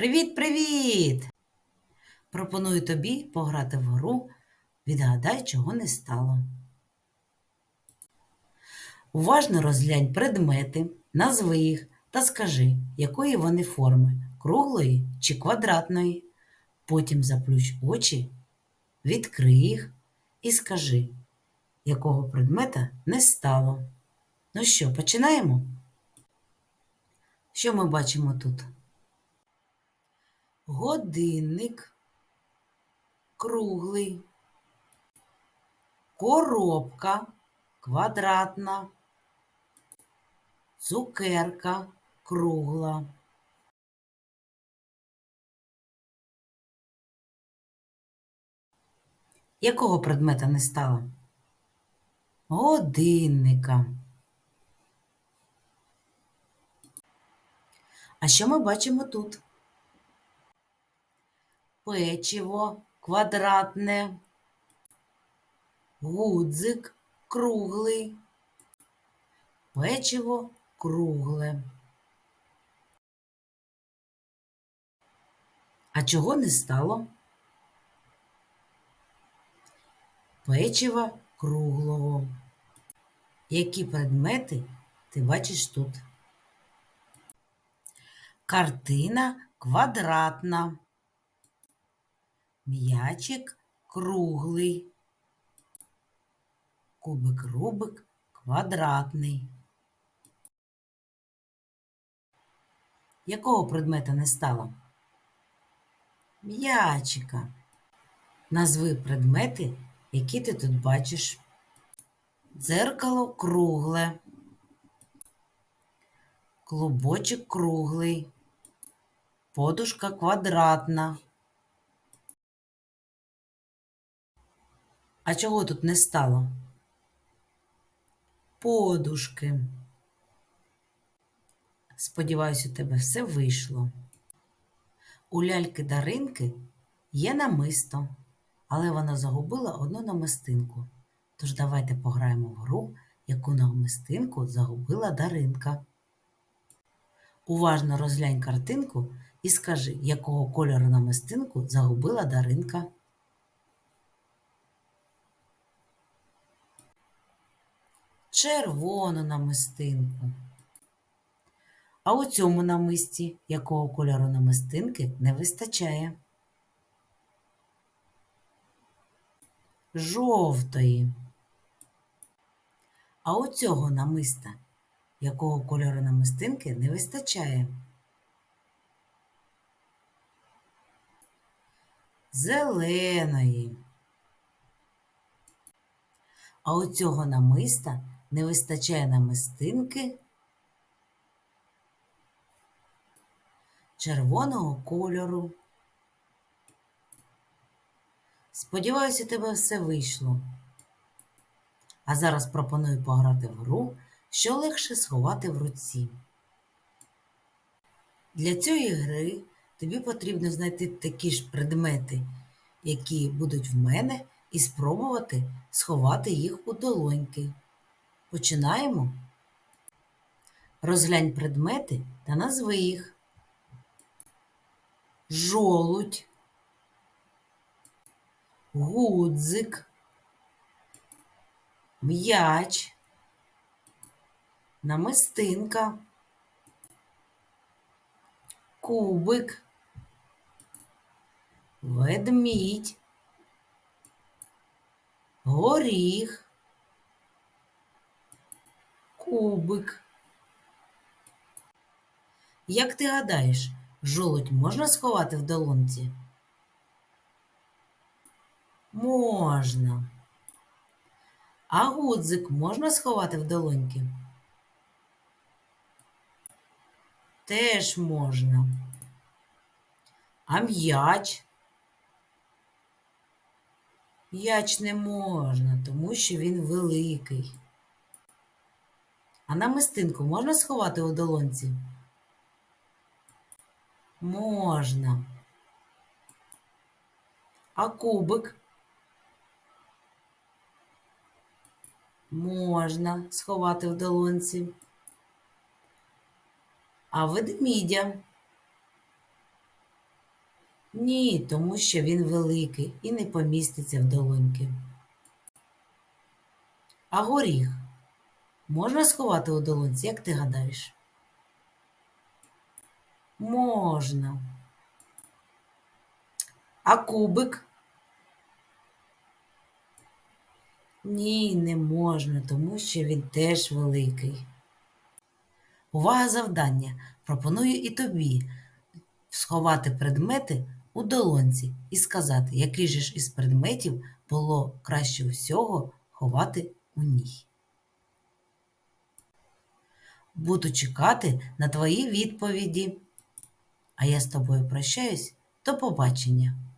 Привіт-привіт! Пропоную тобі пограти в гру Відгадай, чого не стало. Уважно розглянь предмети, назви їх та скажи, якої вони форми круглої чи квадратної. Потім заплющ очі, відкрий їх і скажи, якого предмета не стало. Ну що, починаємо? Що ми бачимо тут? Годинник круглий, коробка квадратна, цукерка кругла. Якого предмета не стало? Годинника. А що ми бачимо тут? Печиво квадратне, гудзик круглий, печиво кругле. А чого не стало? Печива круглого. Які предмети ти бачиш тут? Картина квадратна. М'ячик круглий. Кубик Рубик квадратний. Якого предмета не стало? М'ячика. Назви предмети, які ти тут бачиш. Дзеркало кругле. Клубочок круглий. Подушка квадратна. А чого тут не стало? Подушки. Сподіваюсь, у тебе все вийшло. У ляльки Даринки є намисто, але вона загубила одну намистинку. Тож давайте пограємо в гру, яку намистинку загубила Даринка. Уважно розглянь картинку і скажи, якого кольору намистинку загубила Даринка. Червону намистинку. А у цьому намисті якого кольору намистинки не вистачає? Жовтої. А у цього намиста якого кольору намистинки не вистачає? Зеленої. А у цього намиста не вистачає намистинки червоного кольору. Сподіваюся, у тебе все вийшло. А зараз пропоную пограти в гру, що легше сховати в руці. Для цієї гри тобі потрібно знайти такі ж предмети, які будуть в мене, і спробувати сховати їх у долоньки. Починаємо. Розглянь предмети та назви їх. Жолудь, гудзик, м'яч, намистинка, кубик, ведмідь, горіх, кубик. Як ти гадаєш, жолудь можна сховати в долонці? Можна. А гудзик можна сховати в долоньки? Теж можна. А м'яч? М'яч не можна, тому що він великий. А намистинку можна сховати у долонці? Можна. А кубик? Можна сховати в долонці. А ведмідя? Ні, тому що він великий і не поміститься в долоньки. А горіх можна сховати у долонці, як ти гадаєш? Можна. А кубик? Ні, не можна, тому що він теж великий. Увага завдання. Пропоную і тобі сховати предмети у долонці і сказати, який же ж із предметів було краще всього ховати у ній. Буду чекати на твої відповіді. А я з тобою прощаюсь. До побачення.